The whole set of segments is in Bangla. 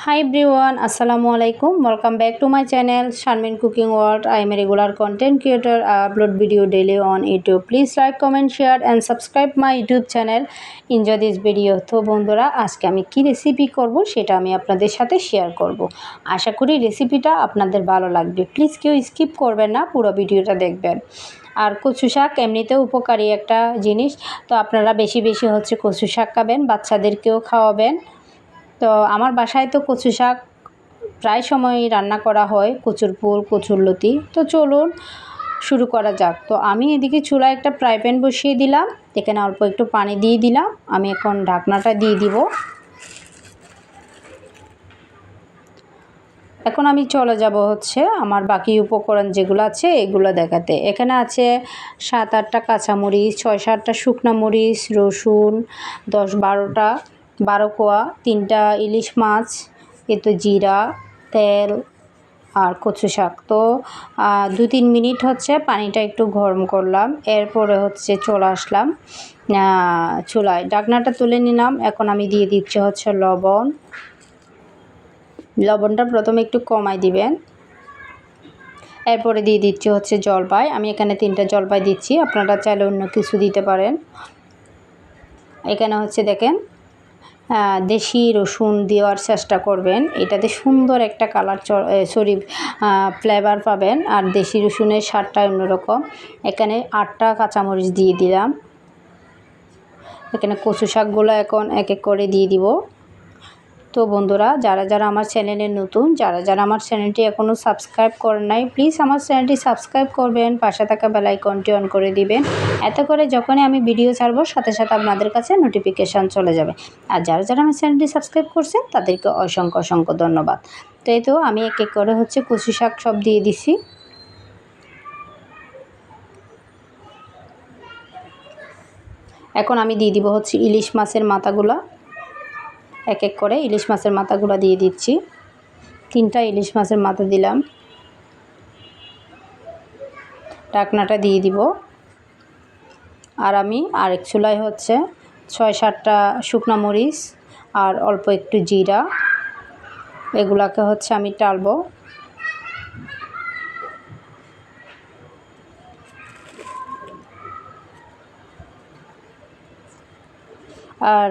হাই ব্রিওয়ান আসসালামু আলাইকুম welcome back to my channel Shanmin cooking world I am a regular content creator I upload video daily on YouTube please like comment share and subscribe my YouTube channel enjoy this video তো বন্ধুরা, আজকে আমি কী রেসিপি করব সেটা আমি আপনাদের সাথে শেয়ার করব। আশা করি রেসিপিটা আপনাদের ভালো লাগবে। প্লিজ কেউ স্কিপ করবেন না, পুরো ভিডিওটা দেখবেন। আর কচু শাক এমনিতেও উপকারী একটা জিনিস। তো আপনারা বেশি বেশি হচ্ছে কচু শাক খাবেন, বাচ্চাদেরকেও খাওয়াবেন। তো আমার বাসায় তো কচু শাক প্রায় সময়ই রান্না করা হয়, কচুর ফুল কচুর লতি। তো চলুন শুরু করা যাক। তো আমি এদিকে চুলায় একটা ফ্রাই প্যান বসিয়ে দিলাম, এখানে অল্প একটু পানি দিয়ে দিলাম। আমি এখন ঢাকনাটা দিয়ে দিব। এখন আমি চলে যাব হচ্ছে আমার বাকি উপকরণ যেগুলো আছে এগুলো দেখাতে। এখানে আছে সাত আটটা কাঁচামরিচ, ছয় সাতটা শুকনা মরিচ, রসুন, দশ বারোটা বারো কোয়া, তিনটা ইলিশ মাছ, এ তো জিরা, তেল আর কচু শাক। তো দু তিন মিনিট হচ্ছে পানিটা একটু গরম করলাম, এরপরে হচ্ছে চলে আসলাম চুলায়। ডাকনাটা তুলে নিলাম, এখন আমি দিয়ে দিচ্ছি হচ্ছে লবণ। লবণটা প্রথমে একটু কমাই দিবেন। এরপরে দিয়ে দিচ্ছি হচ্ছে জলপাই। আমি এখানে তিনটা জলপাই দিচ্ছি, আপনারা চাইলে অন্য কিছু দিতে পারেন। এখানে হচ্ছে দেখেন দেশি রসুন দেওয়ার চেষ্টা করবেন। এটাতে সুন্দর একটা কালার সরি ফ্লেভার পাবেন। আর দেশি রসুনের স্বাদটা অন্যরকম। এখানে আটটা কাঁচামরিচ দিয়ে দিলাম। এখানে কচু শাকগুলো এখন এক এক করে দিয়ে দিব। তো বন্ধুরা, যারা যারা আমার চ্যানেলে নতুন, যারা যারা আমার চ্যানেলটি এখনও সাবস্ক্রাইব করেন নাই প্লিজ আমার চ্যানেলটি সাবস্ক্রাইব করবেন, পাশে থাকা বেলাইকনটি অন করে দিবেন। এত করে যখনই আমি ভিডিও ছাড়বো, সাথে সাথে আপনাদের কাছে নোটিফিকেশান চলে যাবে। আর যারা যারা আমার চ্যানেলটি সাবস্ক্রাইব করছেন, তাদেরকে অসংখ্য অসংখ্য ধন্যবাদ। তো এই তো আমি এক এক করে হচ্ছে কচু শাক সব দিয়ে দিছি। এখন আমি দিয়ে দিব হচ্ছে ইলিশ মাছের মাথাগুলো। এক এক করে ইলিশ মাছের মাথাগুলো দিয়ে দিচ্ছি। তিনটা ইলিশ মাছের মাথা দিলাম। ডাকনাটা দিয়ে দিব। আর আমি আরেক চুলাই হচ্ছে ছয় সাতটা শুকনা মরিচ আর অল্প একটু জিরা। এগুলাকে হচ্ছে আমি টালবো। আর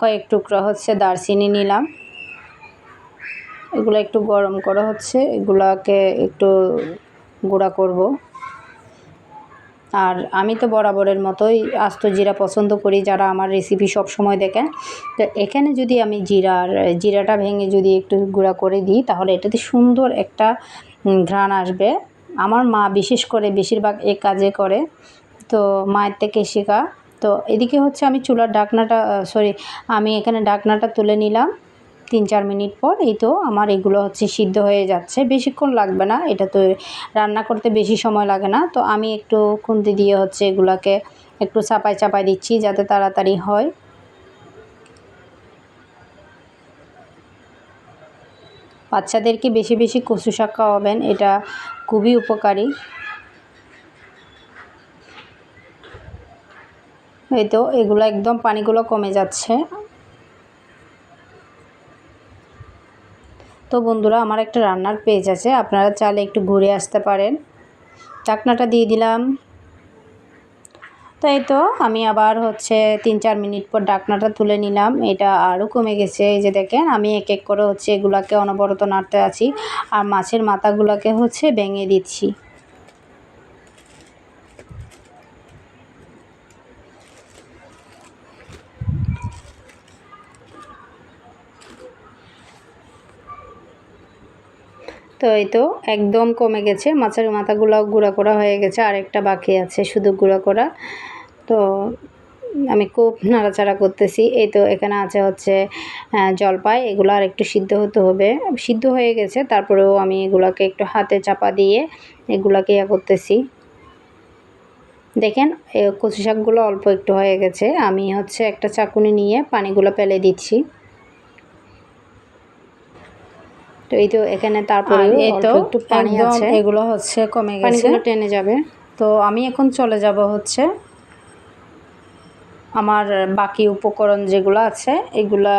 কয়েক টুকরা হচ্ছে দারচিনি নিলাম। এগুলো একটু গরম করা হচ্ছে, এগুলাকে একটু গুঁড়া করব। আর আমি তো বরাবরের মতোই আস্ত জিরা পছন্দ করি, যারা আমার রেসিপি সব সময় দেখেন। তো এখানে যদি আমি জিরার জিরাটা ভেঙে যদি একটু গুঁড়া করে দিই, তাহলে এটাতে সুন্দর একটা ঘ্রাণ আসবে। আমার মা বিশেষ করে বেশিরভাগ এ কাজে করে। তো মায়ের থেকে শেখা। তো এদিকে হচ্ছে আমি চুলার ডাকনাটা সরি আমি এখানে ডাকনাটা তুলে নিলাম তিন চার মিনিট পর। এই তো আমার এগুলো হচ্ছে সিদ্ধ হয়ে যাচ্ছে। বেশিক্ষণ লাগবে না, এটা তো রান্না করতে বেশি সময় লাগে না। তো আমি একটু খুন্তি দিয়ে হচ্ছে এগুলাকে একটু চাপাই চাপাই দিচ্ছি যাতে তাড়াতাড়ি হয়। বাচ্চাদেরকে বেশি বেশি কচু শাক খাওয়াবেন, এটা খুবই উপকারী। এই তো, এগুলো একদম পানিগুলো কমে যাচ্ছে। তো বন্ধুরা, আমার একটা রান্নার পেজ আছে, আপনারা চাইলে একটু ঘুরে আসতে পারেন। চাকনাটা দিয়ে দিলাম। তাই তো, আমি আবার হচ্ছে তিন চার মিনিট পর ডাকনাটা তুলে নিলাম। এটা আরও কমে গেছে, এই যে দেখেন, আমি এক এক করে হচ্ছে এগুলাকে অনবরত নাড়তে আছি। আর মাছের মাথাগুলোকে হচ্ছে ভেঙে দিচ্ছি। তো এই তো একদম কমে গেছে। মাছের মাথাগুলো গুঁড়া করা হয়ে গেছে আর একটা বাকি আছে শুধু গুঁড়া করা। তো আমি খুব নাড়াচাড়া করতেছি। এই তো এখানে আছে হচ্ছে জলপাই, এগুলো আর একটু সিদ্ধ হতে হবে। সিদ্ধ হয়ে গেছে, তারপরেও আমি এগুলাকে একটু হাতে চাপা দিয়ে এগুলাকে ইয়া করতেছি। দেখেন কচু শাকগুলো অল্প একটু হয়ে গেছে। আমি হচ্ছে একটা চাকুনি নিয়ে পানিগুলো পেলে দিচ্ছি। তো এই তো এখানে তারপরে এই তো একটু পানি আছে। এগুলো হচ্ছে কমে গেছে। পানিগুলো টেনে যাবে। তো আমি এখন চলে যাব হচ্ছে আমার বাকি উপকরণ যেগুলো আছে এগুলা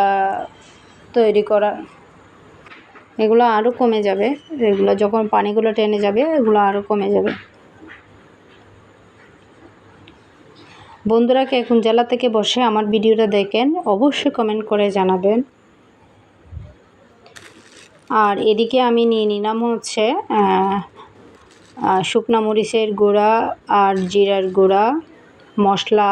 তৈরি করা। এগুলো আরও কমে যাবে। এগুলো যখন পানিগুলো টেনে যাবে এগুলো আরও কমে যাবে। বন্ধুরা কে এখন জেলা থেকে বসে আমার ভিডিওটা দেখেন অবশ্যই কমেন্ট করে জানাবেন। আর এদিকে আমি নিয়ে নিলাম হচ্ছে শুকনা মরিচের গুঁড়া আর জিরার গুঁড়া, মশলা।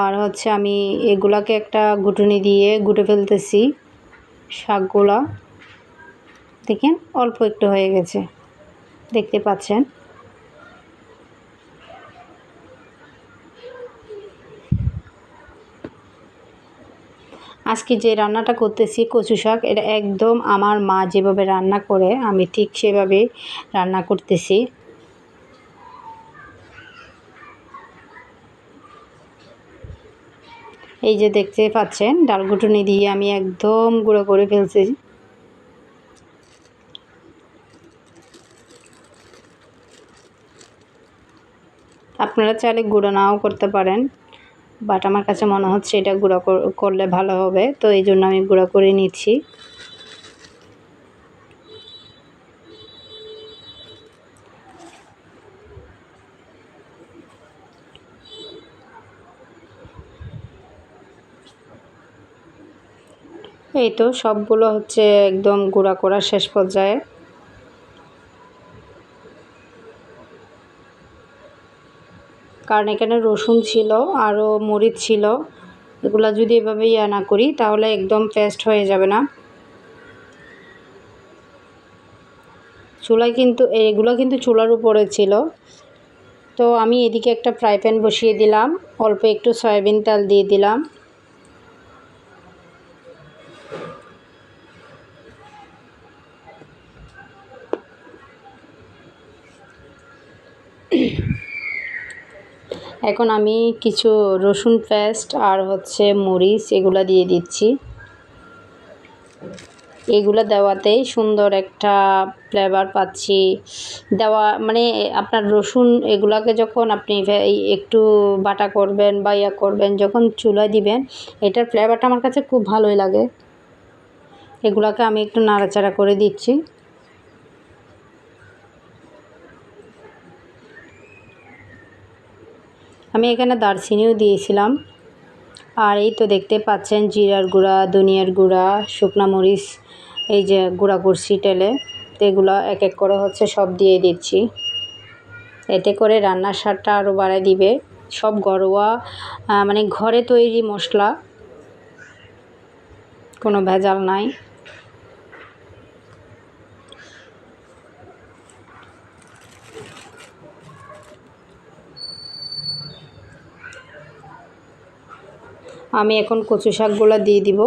আর হচ্ছে আমি এগুলাকে একটা গুটুনি দিয়ে গুটে ফেলতেছি শাকগুলা। দেখেন, অল্প একটু হয়ে গেছে। দেখতে পাচ্ছেন? আজকে যে রান্নাটা করতেছি কচু শাক, এটা একদম আমার মা যেভাবে রান্না করে, আমি ঠিক সেভাবে রান্না করতেছি। এই যে দেখতে পাচ্ছেন ডালগুটুনি দিয়ে আমি একদম গুঁড়ো করে ফেলছি। আপনারা চাইলে গুঁড়ো নাও করতে পারেন। বাট আমার কাছে মনে হচ্ছে এটা গুঁড়ো করলে ভালো হবে। তো এই জন্য আমি গুঁড়ো করে নিচ্ছি। এই তো সবগুলো হচ্ছে একদম গুঁড়া করা শেষ পর্যায়ে। কারণ এখানে রসুন ছিল, আরও মরিচ ছিল। এগুলো যদি এভাবে ইয়া না করি, তাহলে একদম পেস্ট হয়ে যাবে না। চুলায় কিন্তু, এগুলো কিন্তু চুলার উপরে ছিল। তো আমি এদিকে একটা ফ্রাই প্যান বসিয়ে দিলাম। অল্প একটু সয়াবিন তেল দিয়ে দিলাম। এখন আমি কিছু রসুন পেস্ট আর হচ্ছে মরিচ এগুলো দিয়ে দিচ্ছি। এগুলো দেওয়াতেই সুন্দর একটা ফ্লেভার পাচ্ছি। দেওয়া মানে আপনার রসুন এগুলাকে যখন আপনি একটু বাটা করবেন বা ইয়া করবেন, যখন চুলায় দিবেন, এটার ফ্লেভারটা আমার কাছে খুব ভালোই লাগে। এগুলাকে আমি একটু নাড়াচাড়া করে দিচ্ছি। আমি এখানে দারচিনিও দিয়েছিলাম। আর এই তো দেখতে পাচ্ছেন জিরার গুঁড়া, ধনিয়ার গুঁড়া, শুকনা মরিচ, এই যে গুঁড়া করছি তেলে। এগুলো এক এক করে হচ্ছে সব দিয়ে দিচ্ছি। এতে করে রান্নার স্বাদটা আরও বাড়ায় দিবে। সব ঘরোয়া মানে ঘরে তৈরি মশলা, কোনো ভেজাল নাই। আমি এখন কচু শাকগুলো দিয়ে দিব।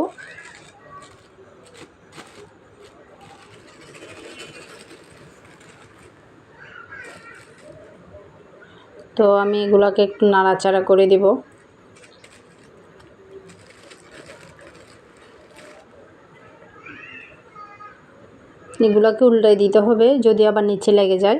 তো আমি এগুলোকে একটু নাড়াচাড়া করে দিব। এগুলোকে উল্টাই দিতে হবে, যদি আবার নিচে লেগে যায়।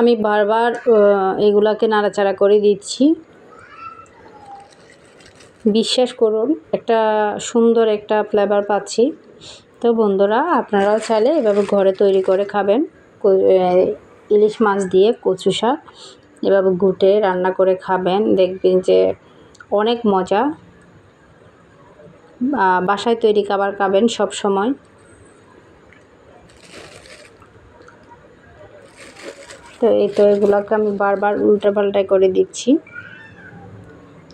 আমি বারবার এগুলাকে নাড়াচাড়া করে দিচ্ছি। বিশ্বাস করুন, একটা সুন্দর একটা ফ্লেভার পাচ্ছি। তো বন্ধুরা, আপনারাও চাইলে এভাবে ঘরে তৈরি করে খাবেন। ইলিশ মাছ দিয়ে কচু শাক এভাবে ঘুটে রান্না করে খাবেন। দেখবেন যে অনেক মজা। বাসায় তৈরি খাবার খাবেন সব সময় তো এই তো এগুলোকে আমি বারবার উল্টা পাল্টাই করে দিচ্ছি।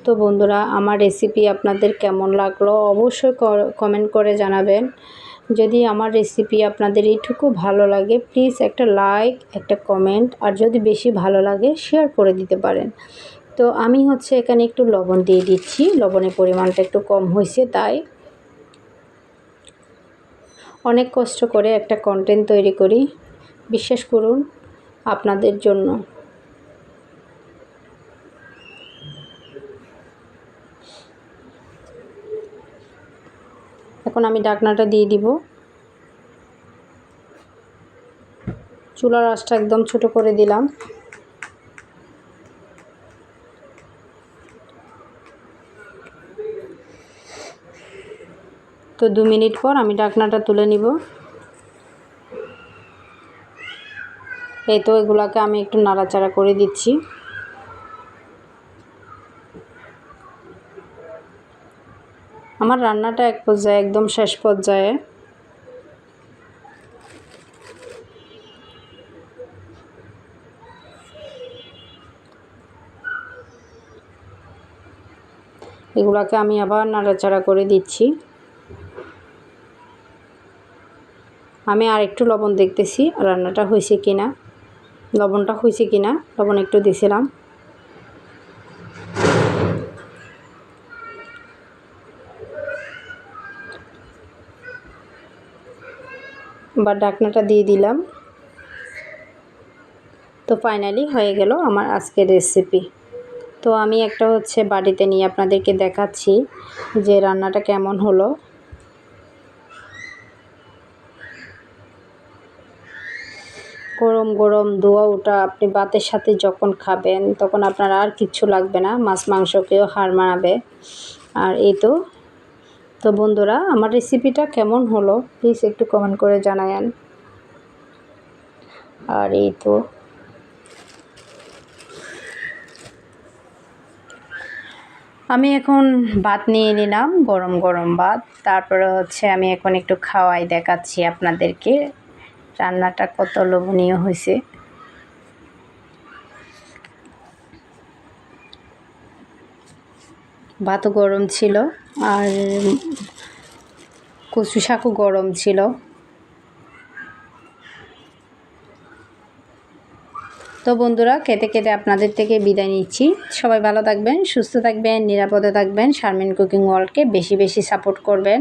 তো বন্ধুরা, আমার রেসিপি আপনাদের কেমন লাগল অবশ্যই কমেন্ট করে জানাবেন। যদি আমার রেসিপি আপনাদের এইটুকু ভালো লাগে প্লিজ একটা লাইক একটা কমেন্ট আর যদি বেশি ভালো লাগে শেয়ার করে দিতে পারেন। তো আমি হচ্ছে এখানে একটু লবণ দিয়ে দিচ্ছি, লবণের পরিমাণটা একটু কম হয়েছে তাই। অনেক কষ্ট করে একটা কন্টেন্ট তৈরি করি। বিশ্বাস করুন আপনাদের জন্য। এখন আমি ডাকনাটা দিয়ে দিব। চুলার আঁচটা একদম ছোট করে দিলাম। তো দু মিনিট পর আমি ডাকনাটা তুলে নিব। এই তো এগুলাকে আমি একটু নাড়াচাড়া করে দিচ্ছি। আমার রান্নাটা এক পর্যায়ে, একদম শেষ পর্যায়ে। এগুলাকে আমি আবার নাড়াচাড়া করে দিচ্ছি। আমি আর একটু লবণ দেখতেছি রান্নাটা হয়েছে কিনা। লবণটা হয়েছে কি না লবণ একটু দিছিলাম। বা ডাকনাটা দিয়ে দিলাম। তো ফাইনালি হয়ে গেল আমার আজকের রেসিপি তো আমি একটা হচ্ছে বাড়িতে নিয়ে আপনাদেরকে দেখাচ্ছি যে রান্নাটা কেমন হলো। গরম গরম দোয়া ওটা আপনি ভাতের সাথে যখন খাবেন, তখন আপনার আর কিচ্ছু লাগবে না, মাছ মাংসকেও হার মানাবে। আর এই তো তো বন্ধুরা, আমার রেসিপিটা কেমন হলো? প্লিজ একটু কমেন্ট করে জানায়েন। আর এই তো, আমি এখন ভাত নিয়ে নিলাম, গরম গরম ভাত। তারপরে হচ্ছে আমি এখন একটু খাওয়াই দেখাচ্ছি আপনাদেরকে। রান্নাটা কত লোভনীয় হয়েছে। ভাতও গরম ছিল আর কচু শাকও গরম ছিল। তো বন্ধুরা, খেতে খেতে আপনাদের থেকে বিদায় নিচ্ছি। সবাই ভালো থাকবেন, সুস্থ থাকবেন, নিরাপদে থাকবেন। শারমিন কুকিং ওয়ার্ল্ডকে বেশি বেশি সাপোর্ট করবেন।